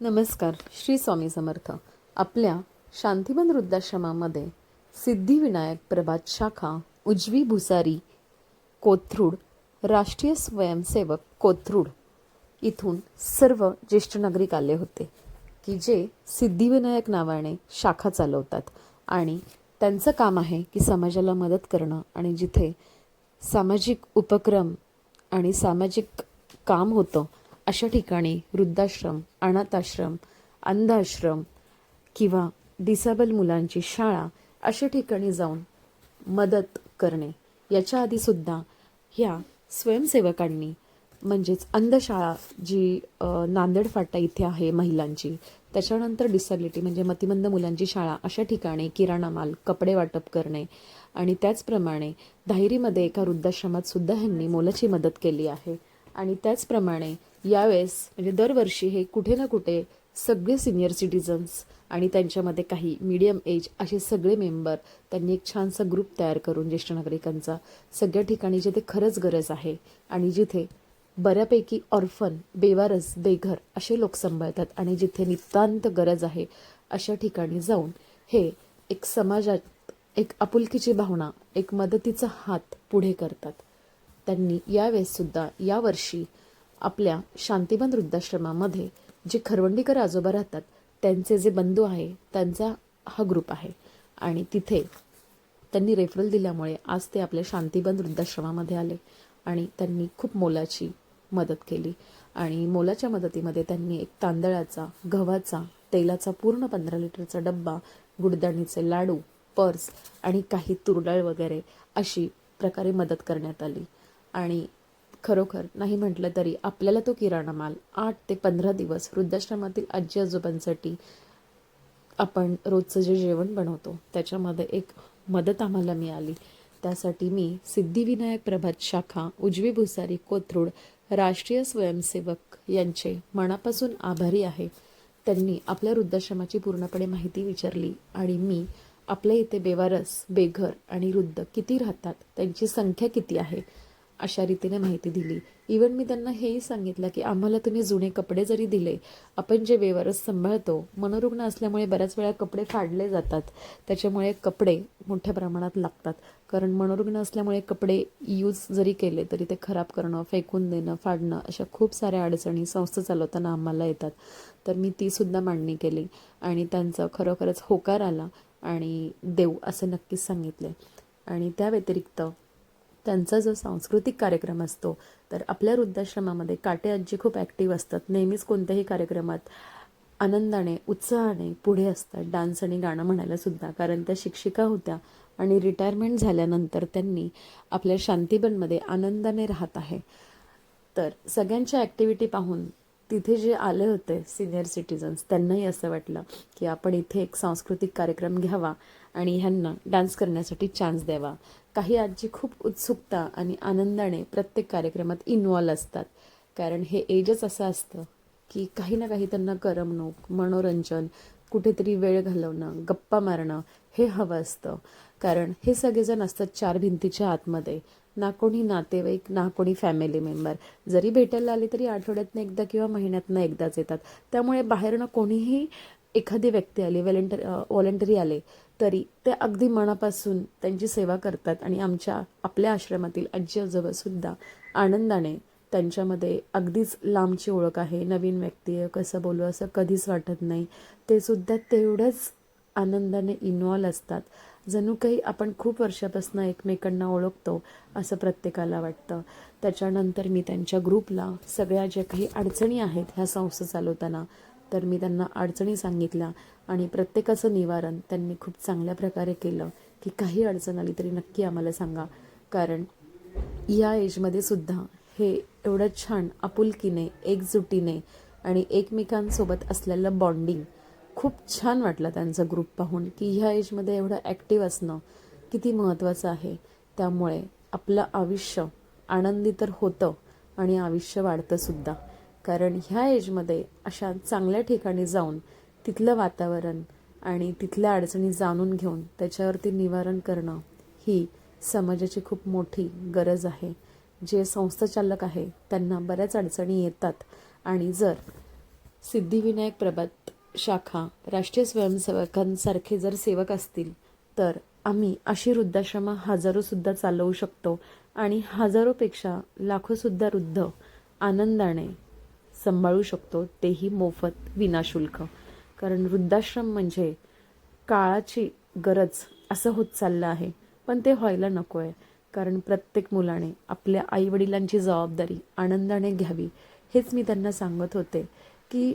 नमस्कार श्री स्वामी समर्थ. आपल्या शांतिवन वृद्धाश्रमामध्ये सिद्धिविनायक प्रभात शाखा उजवी भुसारी कोथरूड राष्ट्रीय स्वयंसेवक कोथरूड इथून सर्व ज्येष्ठ नागरिक आले होते की जे सिद्धिविनायक नावाने शाखा चालवतात आणि त्यांचं काम आहे की समाजाला मदत करणं आणि जिथे सामाजिक उपक्रम आणि सामाजिक काम होतं अशा ठिकाणी वृद्धाश्रम अनाथाश्रम अंधाश्रम किंवा डिसेबल मुलांची शाळा अशा ठिकाणी जाऊन मदत करणे. याच्या आधीसुद्धा ह्या स्वयंसेवकांनी म्हणजेच अंधशाळा जी नांदेड फाटा इथे आहे महिलांची त्याच्यानंतर डिसॅबिलिटी म्हणजे मतिमंद मुलांची शाळा अशा ठिकाणी किराणा माल कपडे वाटप करणे आणि त्याचप्रमाणे धायरीमध्ये एका वृद्धाश्रमात सुद्धा ह्यांनी मोलाची मदत केली आहे. आणि त्याचप्रमाणे यावेळेस म्हणजे दरवर्षी हे कुठे ना कुठे सगळे सिनियर सिटीजन्स आणि त्यांच्यामध्ये काही मीडियम एज असे सगळे मेंबर त्यांनी एक छानसा ग्रुप तयार करून ज्येष्ठ नागरिकांचा सगळ्या ठिकाणी जिथे खरंच गरज आहे आणि जिथे बऱ्यापैकी ऑर्फन बेवारस बेघर असे लोक सांभाळतात आणि जिथे नितांत गरज आहे अशा ठिकाणी जाऊन हे एक समाजात एक आपुलकीची भावना एक मदतीचा हात पुढे करतात. त्यांनी यावेळेससुद्धा यावर्षी आपल्या शांतिवन वृद्धाश्रमामध्ये जे खरवंडीकर आजोबा राहतात त्यांचे जे बंधू आहे त्यांचा हा ग्रुप आहे. आणि तिथे त्यांनी रेफरल दिल्यामुळे आज ते आपल्या शांतिबन वृद्धाश्रमामध्ये आले आणि त्यांनी खूप मोलाची मदत केली. आणि मोलाच्या मदतीमध्ये त्यांनी एक तांदळाचा गव्हाचा तेलाचा पूर्ण पंधरा लिटरचा डब्बा गुडदाणीचे लाडू पर्स आणि काही तुरडाळ वगैरे अशी प्रकारे मदत करण्यात आली. आणि खरोखर नाही म्हटलं तरी आपल्याला तो किराणा माल आठ ते पंधरा दिवस वृद्धाश्रमातील आजी आजोबांसाठी आपण रोजचं जे जेवण बनवतो त्याच्यामध्ये एक मदत आम्हाला मिळाली. त्यासाठी मी सिद्धिविनायक प्रभात शाखा उजवी भुसारी कोथरूड राष्ट्रीय स्वयंसेवक यांचे मनापासून आभारी आहे. त्यांनी आपल्या वृद्धाश्रमाची पूर्णपणे माहिती विचारली आणि मी आपल्या इथे बेवारस बेघर आणि वृद्ध किती राहतात त्यांची संख्या किती आहे अशा रीतीने माहिती दिली. इवन मी त्यांना हेही सांगितलं की आम्हाला तुम्ही जुने कपडे जरी दिले आपण जे बेवारस सांभाळतो मनोरुग्ण असल्यामुळे बऱ्याच वेळा कपडे फाडले जातात. त्याच्यामुळे कपडे मोठ्या प्रमाणात लागतात. कारण मनोरुग्ण असल्यामुळे कपडे यूज जरी केले तरी ते खराब करणं फेकून देणं फाडणं अशा खूप साऱ्या अडचणी संस्था चालवताना आम्हाला येतात. तर मी तीसुद्धा मांडणी केली आणि त्यांचा खरोखरच होकार आला आणि देऊ असं नक्कीच सांगितले आणि त्या व्यतिरिक्त त्यांचा जो सांस्कृतिक कार्यक्रम असतो तर आपल्या वृद्धाश्रमामध्ये काटे आजी खूप ॲक्टिव्ह असतात. नेहमीच कोणत्याही कार्यक्रमात आनंदाने उत्साहाने पुढे असतात. डान्स आणि गाणं म्हणायला सुद्धा. कारण त्या शिक्षिका होत्या आणि रिटायरमेंट झाल्यानंतर त्यांनी आपल्या शांतीबनमध्ये आनंदाने राहत आहे. तर सगळ्यांच्या ॲक्टिव्हिटी पाहून तिथे जे आले होते सिनियर सिटीजन्स त्यांनाही असं वाटलं की आपण इथे एक सांस्कृतिक कार्यक्रम घ्यावा आणि ह्यांना डान्स करण्यासाठी चान्स द्यावा. काही आजी खूप उत्सुकता आणि आनंदाने प्रत्येक कार्यक्रमात इन्वॉल्व असतात. कारण हे एजच असं असतं की काही ना काही त्यांना करमणूक मनोरंजन कुठेतरी वेळ घालवणं गप्पा मारणं हे हवं असतं. कारण हे सगळेजण असतात चार भिंतीच्या आतमध्ये. ना कोणी नातेवाईक ना कोणी फॅमिली मेंबर जरी भेटायला आले तरी आठवड्यातनं एकदा किंवा महिन्यातनं एकदाच येतात. त्यामुळे बाहेरनं कोणीही एखादी व्यक्ती आली व्हॉलेंटर व्हॉलेंटरी आले तरी ते अगदी मनापासून त्यांची सेवा करतात आणि आमच्या आपल्या आश्रमातील आजी आजोबासुद्धा आनंदाने त्यांच्यामध्ये अगदीच लांबची ओळख आहे. नवीन व्यक्ती आहे कसं बोलू असं कधीच वाटत नाही. ते सुद्धा तेवढंच आनंदाने इन्वॉल्व असतात. जणू काही आपण खूप वर्षापासून एकमेकांना ओळखतो असं प्रत्येकाला वाटतं. त्याच्यानंतर मी त्यांच्या ग्रुपला सगळ्या ज्या काही अडचणी आहेत ह्या संस्था चालवताना तर मी त्यांना अडचणी सांगितल्या आणि प्रत्येकाचं निवारण त्यांनी खूप चांगल्या प्रकारे केलं की काही अडचण आली तरी नक्की आम्हाला सांगा. कारण या एजमध्ये सुद्धा हे एवढं छान आपुलकीने एकजुटीने आणि एकमेकांसोबत असलेलं बॉन्डिंग खूप छान वाटलं त्यांचा ग्रुप पाहून की ह्या एजमध्ये एवढं ॲक्टिव्ह असणं किती महत्त्वाचं आहे. त्यामुळे आपलं आयुष्य आनंदी तर होतं आणि आयुष्य वाढतंसुद्धा कारण ह्या एजमध्ये अशा चांगल्या ठिकाणी जाऊन तिथलं वातावरण आणि तिथल्या अडचणी जाणून घेऊन त्याच्यावरती निवारण करणं ही समाजाची खूप मोठी गरज आहे. जे संस्थाचालक आहे त्यांना बऱ्याच अडचणी येतात. आणि जर सिद्धिविनायक प्रभात शाखा राष्ट्रीय स्वयंसेवकांसारखे जर सेवक असतील तर आम्ही अशी वृद्धाश्रमं हजारोसुद्धा चालवू शकतो. आणि हजारोपेक्षा लाखोसुद्धा वृद्ध आनंदाने सांभाळू शकतो तेही मोफत विनाशुल्क. कारण वृद्धाश्रम म्हणजे काळाची गरज असं होत चाललं आहे. पण ते व्हायला नको आहे कारण प्रत्येक मुलाने आपल्या आईवडिलांची जबाबदारी आनंदाने घ्यावी. हेच मी त्यांना सांगत होते की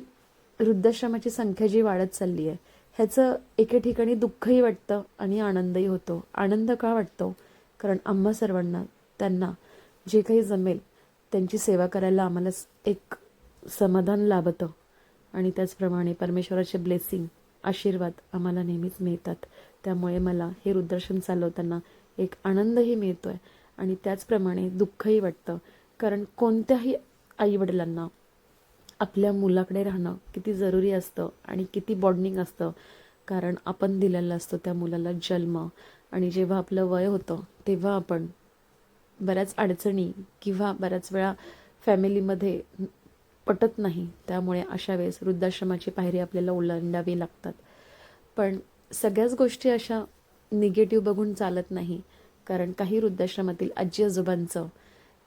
वृद्धाश्रमाची संख्या जी वाढत चालली आहे ह्याचं एके ठिकाणी दुःखही वाटतं आणि आनंदही होतो. आनंद का वाटतो? कारण आम्हा सर्वांना त्यांना जे काही जमेल त्यांची सेवा करायला आम्हाला एक समाधान लाभतं. आणि त्याचप्रमाणे परमेश्वराचे ब्लेसिंग आशीर्वाद आम्हाला नेहमीच मिळतात. त्यामुळे मला हे रुद्रशन चालवताना एक आनंदही मिळतो आहे आणि त्याचप्रमाणे दुःखही वाटतं. कारण कोणत्याही आईवडिलांना आपल्या मुलाकडे राहणं किती जरुरी असतं आणि किती बॉन्डिंग असतं. कारण आपण दिलेला असतो त्या मुलाला जन्म. आणि जेव्हा आपलं वय होतं तेव्हा आपण बऱ्याच अडचणी किंवा बऱ्याच वेळा फॅमिलीमध्ये पटत नाही. त्यामुळे अशा वेळेस वृद्धाश्रमाची पायरी आपल्याला ओलांडावी लागतात. पण सगळ्याच गोष्टी अशा निगेटिव्ह बघून चालत नाही. कारण काही वृद्धाश्रमातील आजी आजोबांचं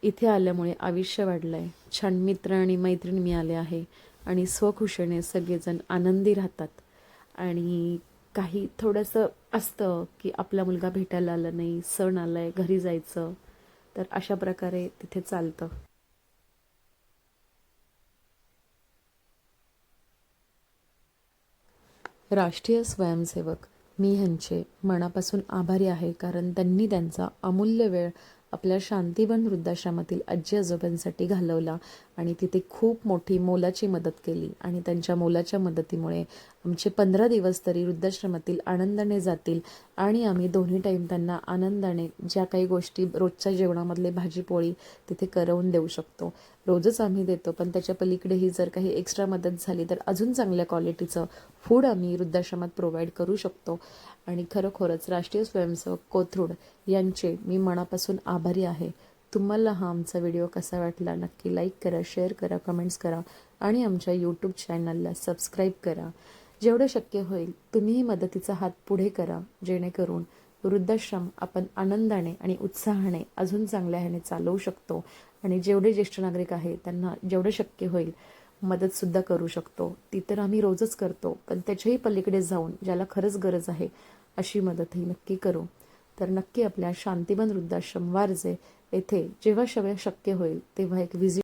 इथे आल्यामुळे आयुष्य वाढलं आहे छान मित्र आणि मैत्रीण मिळाले आहे आणि स्वखुशीने सगळेजण आनंदी राहतात. आणि काही थोडंसं असतं की आपला मुलगा भेटायला आला नाही सण आला आहे घरी जायचं. तर अशा प्रकारे तिथे चालतं. राष्ट्रीय स्वयंसेवक. मी ह्यांचे मनापासून आभारी आहे कारण त्यांनी त्यांचा अमूल्य वेळ आपल्या शांतीवन वृद्धाश्रमातील आजी आजोबांसाठी घालवला आणि तिथे खूप मोठी मोलाची मदत केली. आणि त्यांच्या मोलाच्या मदतीमुळे आमचे पंधरा दिवस तरी वृद्धाश्रमातील आनंदाने जातील आणि आम्ही दोन्ही टाईम त्यांना आनंदाने ज्या काही गोष्टी रोजच्या जेवणामधले भाजीपोळी तिथे करवून देऊ शकतो. रोजच आम्ही देतो पण त्याच्या पलीकडेही जर काही एक्स्ट्रा मदत झाली तर अजून चांगल्या क्वालिटीचं फूड आम्ही वृद्धाश्रमात प्रोव्हाइड करू शकतो. आणि खरोखरच राष्ट्रीय स्वयंसेवक कोथरूड यांचे मी मनापासून आभारी आहे. तुम्हाला हा आमचा व्हिडिओ कसा वाटला नक्की लाईक करा शेअर करा कमेंट्स करा आणि आमच्या यूट्यूब चॅनलला सबस्क्राईब करा. जेवढं शक्य होईल तुम्हीही मदतीचा हात पुढे करा जेणेकरून वृद्धाश्रम आपण आनंदाने आणि उत्साहाने अजून चांगल्या ह्याने चालवू शकतो आणि जेवढे ज्येष्ठ नागरिक आहे त्यांना जेवढं शक्य होईल मदतसुद्धा करू शकतो. ती तर आम्ही रोजच करतो पण त्याच्याही पलीकडे जाऊन ज्याला खरंच गरज आहे अशी मदतही नक्की करू. तर नक्की आपल्या शांतिबन वृद्धाश्रम वारजे येथे जेव्हा शवय शक्य होईल तेव्हा एक व्हिजिट